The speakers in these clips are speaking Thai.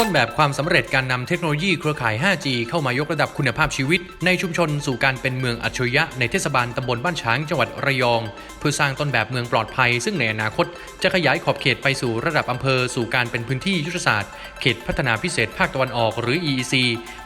ต้นแบบความสำเร็จการนำเทคโนโลยีเครือข่าย 5G เข้ามายกระดับคุณภาพชีวิต ในชุมชนสู่การเป็นเมืองอัจฉริยะในเทศบาลตำบลบ้านช้างจังหวัดระยอง เพื่อสร้างต้นแบบเมืองปลอดภัย ซึ่งในอนาคต จะขยายขอบเขตไปสู่ระดับอำเภอสู่การเป็นพื้นที่ยุทธศาสตร์ เขตพัฒนาพิเศษภาคตะวันออกหรือ EEC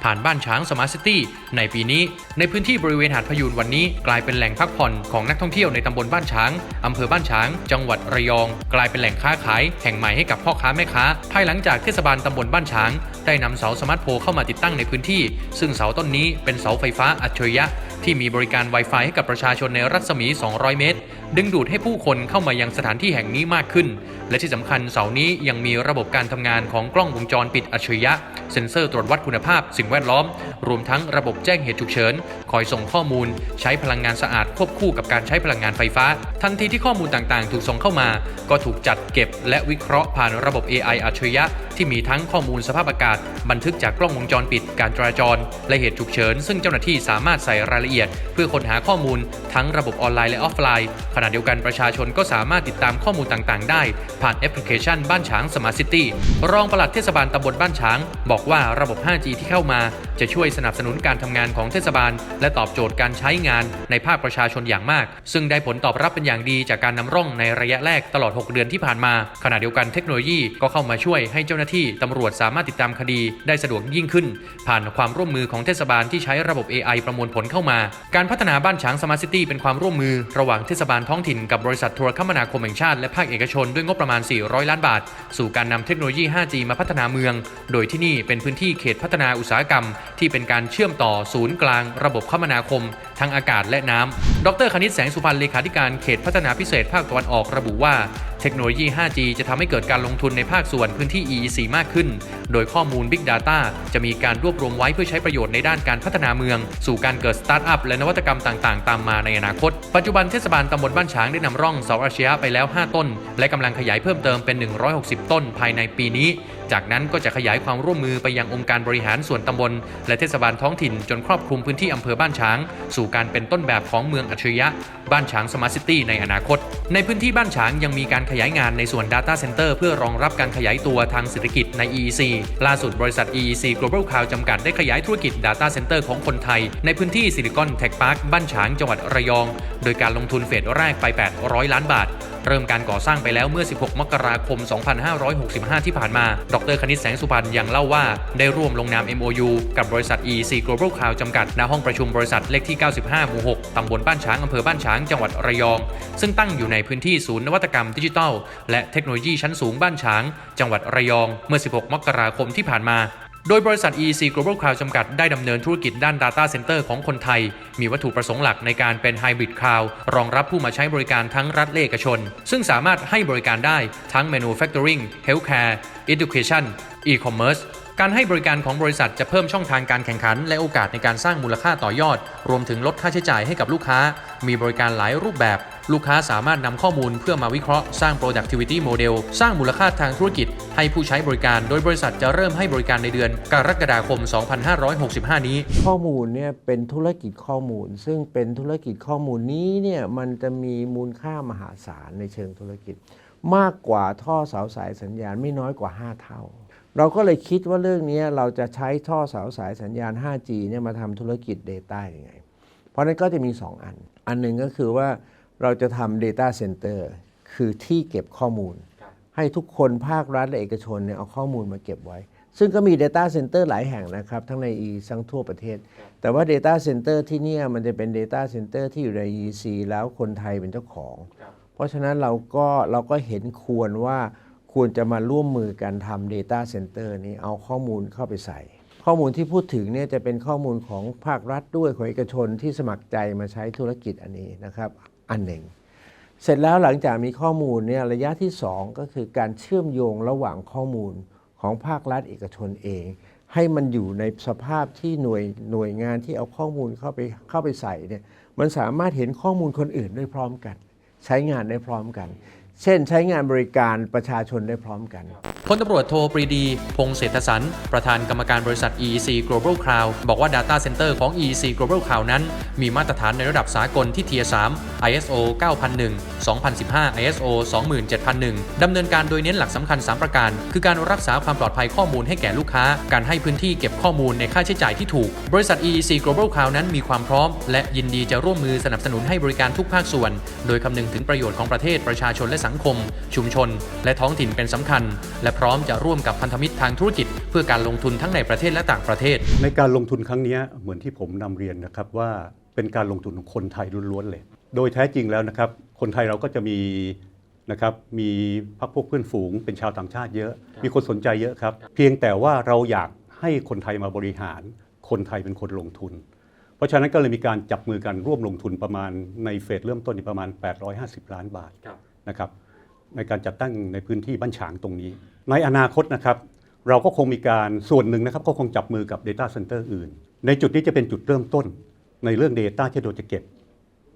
ผ่านบ้านช้างสมาร์ทซิตี้ในปีนี้ ในพื้นที่บริเวณหาดพยูนวันนี้ กลายเป็นแหล่งพักผ่อนของนักท่องเที่ยวในตำบลบ้านช้างอำเภอบ้านช้าง จังหวัดระยอง กลายเป็นแหล่งค้าขายแห่งใหม่ให้กับพ่อค้าแม่ค้า ภายหลังจากเทศบาลตำบลบ้านช้าง ได้นำเสาสมาร์ทโฟนเข้ามาติดตั้งในพื้นที่ ซึ่งเสาต้นนี้เป็นเสาไฟฟ้าอัจฉริยะ ที่มีบริการ Wi-Fi ให้กับประชาชนในรัศมี 200 เมตร ดึงดูดให้ผู้คนเข้ามายังสถานที่แห่งนี้มากขึ้น และที่สำคัญเสานี้ยังมีระบบการทำงานของกล้องวงจรปิดอัจฉริยะ เซ็นเซอร์ตรวจวัดคุณภาพ สิ่งแวดล้อม รวมทั้งระบบแจ้งเหตุฉุกเฉิน คอยส่งข้อมูล ใช้พลังงานสะอาดควบคู่กับการใช้พลังงานไฟฟ้า ทันทีที่ข้อมูลต่างๆ ถูกส่งเข้ามา ก็ถูกจัดเก็บ และวิเคราะห์ผ่านระบบ AI อัจฉริยะ ที่มีทั้งข้อมูลสภาพอากาศ บันทึกจากกล้องวงจรปิด การจราจร และเหตุฉุกเฉิน ซึ่งเจ้าหน้าที่สามารถใส่รายละเอียด เพื่อค้นหาข้อมูล ทั้งระบบออนไลน์และออฟไลน์ณะเดียวกันประชาชนก็สามารถติดตามข้อมูลต่างๆ ได้ ผ่านแอปพลิเคชันบ้านช้างสมาร์ทซิตี้รองปลัดเทศบาลตำบลบ้านช้าง บอกว่าระบบ 5G ที่เข้ามา จะช่วยสนับสนุนการทำงานของเทศบาล และตอบโจทย์การใช้งานในภาคประชาชนอย่างมาก ซึ่งได้ผลตอบรับเป็นอย่างดีจากการนำร่องในระยะแรกตลอด 6 เดือนที่ผ่านมา ขณะเดียวกันเทคโนโลยีก็เข้ามาช่วยให้เจ้าหน้าที่ตำรวจสามารถติดตามคดีได้สะดวกยิ่งขึ้น ผ่านความร่วมมือของเทศบาลที่ใช้ระบบ AI ประมวลผลเข้ามา การพัฒนาบ้านฉางสมาร์ทซิตี้เป็นความร่วมมือระหว่างเทศบาลท้องถิ่นกับบริษัทโทรคมนาคมแห่งชาติและภาคเอกชนด้วยงบประมาณ 400 ล้านบาท สู่การนำเทคโนโลยี 5G มาพัฒนาเมือง โดยที่นี่เป็นพื้นที่เขตพัฒนาอุตสาหกรรม ที่เป็นการเชื่อมต่อศูนย์กลางระบบคมนาคม ทั้งอากาศและน้ำ ดรคณิตแสงสุพรรณเลขาธิการเขตพัฒนาพิเศษภาคตะวันออกระบุว่า เทคโนโลยี 5G จะทำให้เกิดการลงทุนในภาคส่วนพื้นที่ EEC มากขึ้น โดยข้อมูล Big Data จะมีการรวบรวมไว้เพื่อใช้ประโยชน์ในด้านการพัฒนาเมือง สู่การเกิดสตาร์ทอัพและนวัตกรรมต่างๆ ตามมาในอนาคต ปัจจุบันเทศบาลตำบลบ้านฉางได้นำร่องเสาอาชญะไปแล้ว 5 ต้น และกำลังขยายเพิ่มเติมเป็น 160 ต้นภายในปีนี้ จากนั้นก็จะขยายความร่วมมือไปยังองค์การบริหารส่วนตำบล และเทศบาลท้องถิ่นจนครอบคลุมพื้นที่อำเภอบ้านช้าง สู่การเป็นต้นแบบของเมืองอัจฉริยะ บ้านช้างสมาร์ทซิตี้ในอนาคต ในพื้นที่บ้านช้างยังมีการขยายงานในส่วน Data Center เพื่อรองรับการขยายตัวทางเศรษฐกิจใน EEC ล่าสุดบริษัท EEC Global Cloud จำกัดได้ขยายธุรกิจ Data Center ของคนไทย ในพื้นที่ซิลิคอนเทคพาร์คบ้านฉางจังหวัดระยอง โดยการลงทุนเฟสแรกไป 800 ล้านบาท เริ่มการก่อสร้างไปแล้วเมื่อ 16 มกราคม 2565 ที่ผ่านมา ดรคณิตแสงสุพรรณยังเล่าว่า ได้ร่วมลงนาม MOU กับบริษัท EC Global Cloud จำกัดณห้องประชุมบริษัทเลขที่ 95 หมู่ 6 ตำบลบ้านช้าง อำเภอบ้านช้าง จังหวัดระยอง ซึ่งตั้งอยู่ในพื้นที่ศูนย์นวัตกรรมดิจิทัล และเทคโนโลยีชั้นสูงบ้านช้าง จังหวัดระยอง เมื่อ 16 มกราคมที่ผ่านมา โดยบริษัท EEC Global Cloud จำกัดได้ดำเนินธุรกิจด้าน Data Center ของคนไทย มีวัตถุประสงค์หลักในการเป็น Hybrid Cloud รองรับผู้มาใช้บริการทั้งรัฐและเอกชน ซึ่งสามารถให้บริการได้ทั้ง Manufacturing Healthcare Education E-commerce การให้บริการของบริษัทจะเพิ่มช่องทางการแข่งขัน และโอกาสในการสร้างมูลค่าต่อยอด รวมถึงลดค่าใช้จ่ายให้กับลูกค้า มีบริการหลายรูปแบบ ลูกค้าสามารถนำข้อมูลเพื่อมาวิเคราะห์สร้าง productivity model สร้างมูลค่าทางธุรกิจ ให้ผู้ใช้บริการ โดยบริษัทจะเริ่มให้บริการในเดือนกรกฎาคม 2565 นี้ ข้อมูลเนี่ยเป็นธุรกิจข้อมูล ซึ่งเป็นธุรกิจข้อมูลนี้เนี่ยมันจะมีมูลค่ามหาศาลในเชิงธุรกิจ มากกว่าท่อเสาสายสัญญาณไม่น้อยกว่า 5 เท่า เราก็เลยคิดว่าเรื่องนี้เราจะใช้ท่อเสาสายสัญญาณ 5G เนี่ยมาทำธุรกิจ Data ยังไง เพราะนั้นก็จะมี 2 อัน อันหนึ่งก็คือว่าเราจะทำ Data Center คือที่เก็บข้อมูล ให้ทุกคนภาครัฐและเอกชนเนี่ยเอาข้อมูลมาเก็บไว้ ซึ่งก็มี Data Center หลายแห่งนะครับ ทั้งใน e ทั้งทั่วประเทศ แต่ว่า Data Center ที่เนี่ยมันจะเป็น Data Center ที่อยู่ใน EC แล้วคนไทยเป็นเจ้าของ เพราะฉะนั้นเราก็เราก็เห็นควรว่า ควรจะมาร่วมมือกันทำ Data Center นี้เอาข้อมูลเข้าไปใส่ ข้อมูลที่พูดถึงเนี่ยจะเป็นข้อมูลของภาครัฐด้วยของเอกชนที่สมัครใจมาใช้ธุรกิจอันนี้นะครับอันหนึ่ง เสร็จแล้วหลังจากมีข้อมูลเนี่ยระยะที่ 2 ก็คือการเชื่อมโยงระหว่างข้อมูลของภาครัฐเอกชนเอง ให้มันอยู่ในสภาพที่หน่วยหน่วยงานที่เอาข้อมูลเข้าไปเข้าไปใส่เนี่ยมันสามารถเห็นข้อมูลคนอื่นได้พร้อมกัน ใช้งานได้พร้อมกัน เช่นใช้งานบริการประชาชนได้พร้อมกัน พลตำรวจโทปรีดี พงษ์เศรษฐสัน ประธานกรรมการบริษัท EEC Global Cloud บอกว่า Data Center ของ EEC Global Cloud นั้น มีมาตรฐานในระดับสากลที่ Tier 3 ISO 9001 2015 ISO 27001 ดำเนินการโดยเน้นหลักสำคัญ 3 ประการ คือการรักษาความปลอดภัยข้อมูลให้แก่ลูกค้า การให้พื้นที่เก็บข้อมูลในค่าใช้จ่ายที่ถูก บริษัท EEC Global Cloud นั้นมีความพร้อม และยินดีจะร่วมมือสนับสนุนให้บริการทุกภาคส่วน โดยคำนึงถึงประโยชน์ของประเทศประชาชนและสังคม ชุมชน และท้องถิ่นเป็นสำคัญ และพร้อมจะร่วมกับพันธมิตรทางธุรกิจ เพื่อการลงทุนทั้งในประเทศและต่างประเทศ ในการลงทุนครั้งเนี้ยเหมือนที่ผมนำเรียนนะครับว่าเป็นการลงทุนของคนไทยล้วนๆเลย โดยแท้จริงแล้วนะครับ คนไทยเราก็จะมีนะครับมีพักพวกเพื่อนฝูง เป็นชาวต่างชาติเยอะ มีคนสนใจเยอะครับ เพียงแต่ว่าเราอยากให้คนไทยมาบริหาร คนไทยเป็นคนลงทุน เพราะฉะนั้นก็เลยมีการจับมือกันร่วมลงทุนประมาณในเฟสเริ่มต้นนี่ประมาณ 850 ล้านบาทนะครับในการจัดตั้งในพื้นที่บ้านฉางตรงนี้ ในอนาคตนะครับ เราก็คงมีการส่วนหนึ่งนะครับ ก็คงจับมือกับ Data Center อื่น ในจุดนี้จะเป็นจุดเริ่มต้นในเรื่อง Data ที่เราจะเก็บ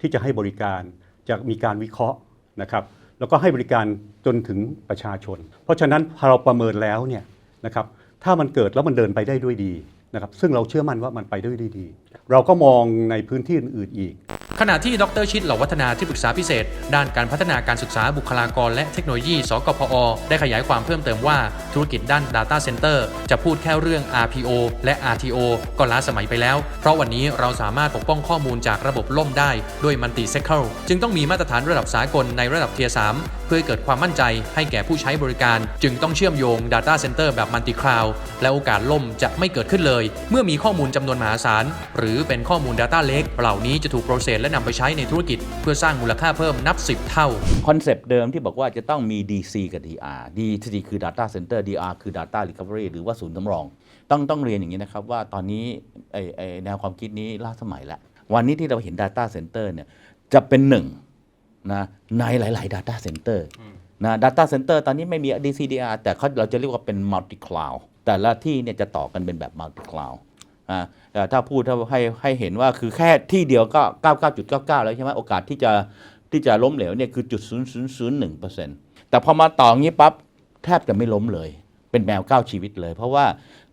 ที่จะให้บริการจะมีการวิเคราะห์นะครับ แล้วก็ให้บริการจนถึงประชาชน เพราะฉะนั้นพอเราประเมินแล้วเนี่ยนะครับถ้ามันเกิดแล้วมันเดินไปได้ด้วยดีนะครับซึ่งเราเชื่อมั่นว่ามันไปได้ด้วยดี เราก็มองในพื้นที่อื่นๆอีกขณะที่ดรชิดเหล่าวัฒนาที่ปรึกษาพิเศษ ด้านการพัฒนาการศึกษาบุคลากรและเทคโนโลยี สกพอ ได้ขยายความเพิ่มเติมว่าธุรกิจด้าน Data Center จะพูดแค่เรื่อง RPO และ RTO ก็ล้าสมัยไปแล้ว เพราะวันนี้เราสามารถปกป้องข้อมูลจากระบบล่มได้ด้วย Multi s e c u r จึงต้องมีมาตรฐานระดับสากลในระดับ Tier 3เพื่อเกิดความมั่นใจให้แก่ผู้ใช้บริการ จึงต้องเชื่อมโยง Data Center แบบ Multi Cloud และโอกาสล่มจะไม่เกิดขึ้นเลย เมื่อมีข้อมูลจำนวนมหาศาลหรือเป็นข้อมูล Data Lake เหล่านี้จะถูกโปรเซสและนำไปใช้ในธุรกิจ เพื่อสร้างมูลค่าเพิ่มนับ 10 เท่า คอนเซปต์เดิมที่บอกว่าจะต้องมี DC กับ DR DC คือ Data Center DR คือ Data Recovery หรือว่าศูนย์สำรอง ต้องต้องเรียนอย่างนี้นะครับว่าตอนนี้ไอไอแนวความคิดนี้ล้าสมัยแล้ว วันนี้ที่เราเห็น Data Center เนี่ยจะเป็นหนึ่งนะในหลาย ๆ Data Center นะ Data Center ตอนนี้ไม่มี DC DR แต่เขาเราจะเรียกว่าเป็น Multi Cloud แต่ละที่เนี่ยจะต่อกันเป็นแบบ Multi Cloud อ่าแต่ ถ้าพูดถ้าให้ให้เห็นว่าคือแค่ที่เดียวก็ 99.99 แล้วใช่ไหมโอกาสที่จะที่จะล้มเหลวเนี่ยคือจุด0001เปอร์เซ็นต์แต่พอมาต่องี้ปั๊บแทบจะไม่ล้มเลย เป็นแมวเก้าชีวิตเลย เพราะว่า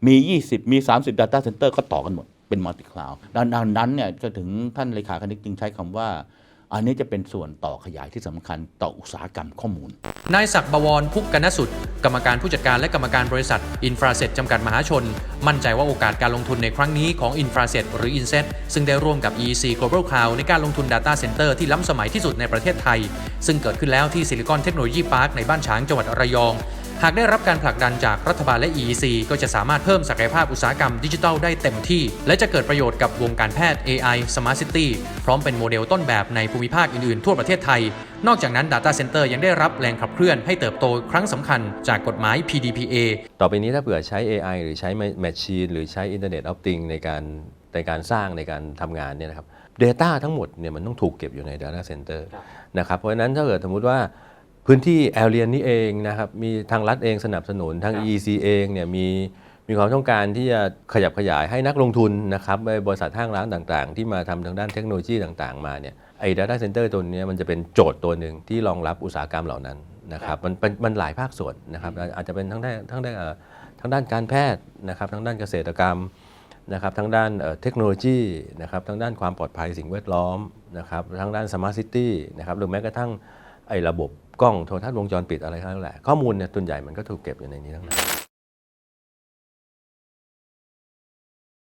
มี 20 มี 30 Data Center ก็ต่อกันหมด เป็นมัลติคลาวด์ดังนั้นเนี่ยจะถึงท่านเลขาคณิตจึงใช้คำว่า อันนี้จะเป็นส่วนต่อขยายที่สำคัญต่ออุตสาหกรรมข้อมูล นายศักดิ์บวรพุกกนสุด กรรมการผู้จัดการและกรรมการบริษัทอินฟราเซตจำกัดมหาชน มั่นใจว่าโอกาสการลงทุนในครั้งนี้ของอินฟราเซตหรือ Inset ซึ่งได้ร่วมกับ EEC Global Cloud ในการลงทุน Data Center ที่ล้ำสมัยที่สุดในประเทศไทย ซึ่งเกิดขึ้นแล้วที่ซิลิคอนเทคโนโลยีพาร์คในบ้านฉางจังหวัดระยอง หากได้รับการผลักดันจากรัฐบาลและ EEC ก็จะสามารถเพิ่มศักยภาพอุตสาหกรรมดิจิทัลได้เต็มที่ และจะเกิดประโยชน์กับวงการแพทย์ AI Smart City พร้อมเป็นโมเดลต้นแบบในภูมิภาคอื่นๆ ทั่วประเทศไทย นอกจากนั้น Data Center ยังได้รับแรงขับเคลื่อนให้เติบโตครั้งสำคัญจากกฎหมาย PDPA ต่อไปนี้ถ้าเผื่อใช้ AI หรือใช้ Machine หรือใช้ Internet of Things ในการในการสร้างในการทำงานเนี่ยนะครับ Data ทั้งหมดเนี่ยมันต้องถูกเก็บอยู่ใน Data Center นะครับเพราะฉะนั้นถ้าเกิดสมมติว่า พื้นที่แอเรียนนี้เองนะครับมีทางรัฐเองสนับสนุนทาง EEC เองเนี่ยมีมีความต้องการที่จะขยับขยายให้นักลงทุนนะครับบริษัทห้างร้านต่างๆ ที่มาทำทางด้านเทคโนโลยีต่างๆ มาเนี่ยไอ้ Data Center ตัวเนี้ยมันจะเป็นโจทย์ตัวหนึ่งที่รองรับอุตสาหกรรมเหล่านั้นนะครับมันเป็นมันหลายภาคส่วนนะครับอาจจะเป็นทั้งด้านทั้งด้านเอ่อทั้งด้านการแพทย์นะครับทั้งด้านเกษตรกรรมนะครับทั้งด้านเอ่อเทคโนโลยีนะครับทั้งด้านความปลอดภัยสิ่งแวดล้อมนะครับทั้งด้านสมาร์ทซิตี้นะครับหรือแม้กระทั่ง ไอ้ระบบกล้องโทรทัศน์วงจรปิดอะไรทั้งนั้นแหละข้อมูลเนี่ยส่วนใหญ่มันก็ถูกเก็บอยู่ในนี้ทั้งนั้น